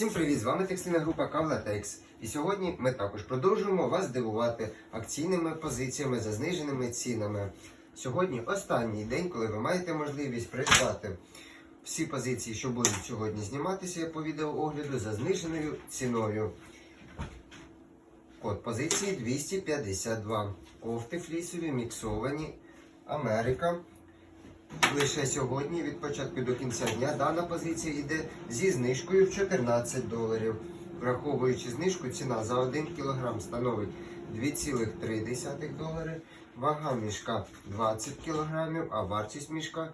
Всім привіт! З вами текстильна група Кавлатекс. І сьогодні ми також продовжуємо вас дивувати акційними позиціями за зниженими цінами. Сьогодні останній день, коли ви маєте можливість придбати всі позиції, що будуть сьогодні зніматися по відеоогляду за зниженою ціною. Код позиції 252. Кофти флісові, міксовані. Америка. Лише сьогодні, від початку до кінця дня, дана позиція йде зі знижкою в 14 доларів. Враховуючи знижку, ціна за 1 кг становить 2,3 долари. Вага мішка 20 кг, а вартість мішка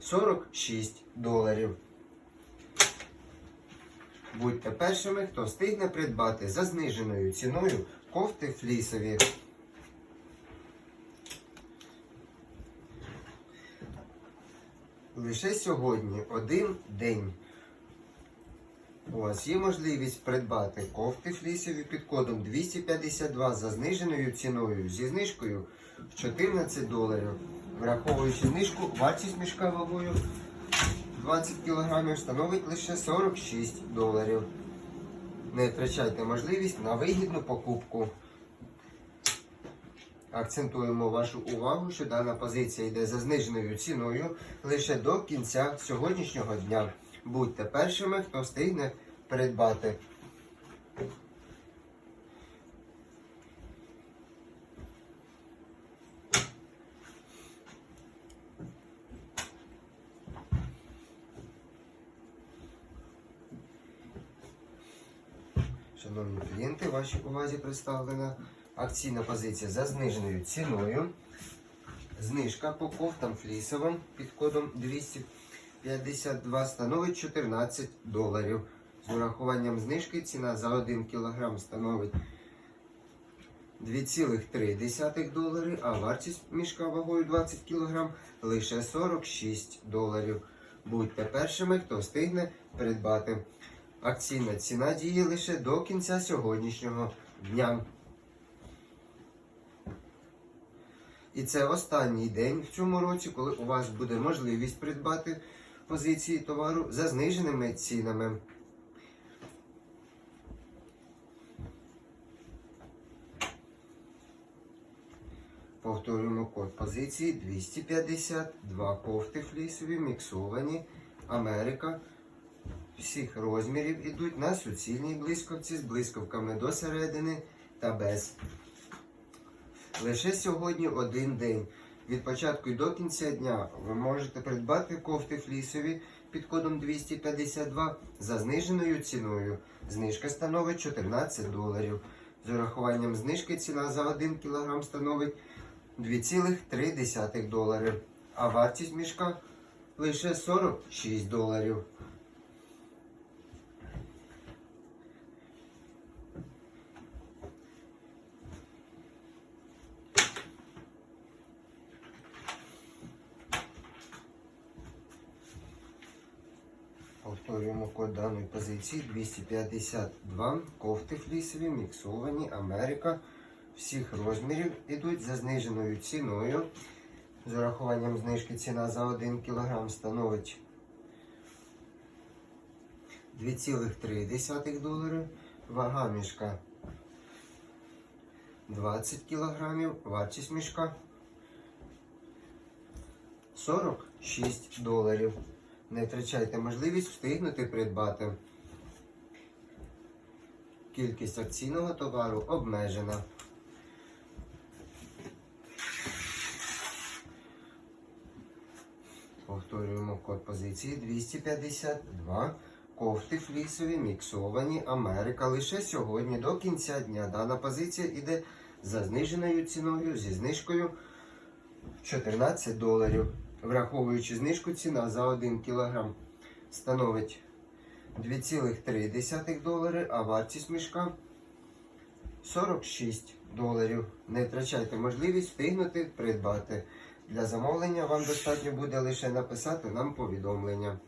46 доларів. Будьте першими, хто встигне придбати за зниженою ціною кофти флісові. Лише сьогодні один день. У вас є можливість придбати кофти флісові під кодом 252 за зниженою ціною зі знижкою в 14 доларів. Враховуючи знижку, вартість мішка вагою 20 кг становить лише 46 доларів. Не втрачайте можливість на вигідну покупку. Акцентуємо вашу увагу, що дана позиція йде за зниженою ціною лише до кінця сьогоднішнього дня. Будьте першими, хто встигне придбати. Шановні клієнти, вашій увазі представлена акційна позиція за зниженою ціною. Знижка по кофтам флісовим під кодом 252 становить 14 доларів. З урахуванням знижки ціна за 1 кг становить 2,3 долари, а вартість мішка вагою 20 кг лише 46 доларів. Будьте першими, хто встигне придбати. Акційна ціна діє лише до кінця сьогоднішнього дня. І це останній день в цьому році, коли у вас буде можливість придбати позиції товару за зниженими цінами. Повторюємо код позиції 252 кофти флісові, міксовані, Америка. Всіх розмірів ідуть на суцільній блискавці з блискавками до середини та без. Лише сьогодні один день. Від початку і до кінця дня ви можете придбати кофти флісові під кодом 252 за зниженою ціною. Знижка становить 14 доларів. З урахуванням знижки ціна за 1 кг становить 2,3 долари. А вартість мішка лише 46 доларів. Повторюємо код даної позиції 252 кофти флісові, міксовані, Америка. Всіх розмірів ідуть за зниженою ціною. З урахуванням знижки ціна за 1 кг становить 2,3 долари. Вага мішка 20 кг. Вартість мішка 46 доларів. Не втрачайте можливість встигнути придбати. Кількість акційного товару обмежена. Повторюємо код позиції 252. Кофти флісові, міксовані, Америка. Лише сьогодні до кінця дня дана позиція йде за зниженою ціною зі знижкою 14 доларів. Враховуючи знижку, ціна за 1 кг становить 2,3 долари, а вартість мішка 46 доларів. Не втрачайте можливість встигнути придбати. Для замовлення вам достатньо буде лише написати нам повідомлення.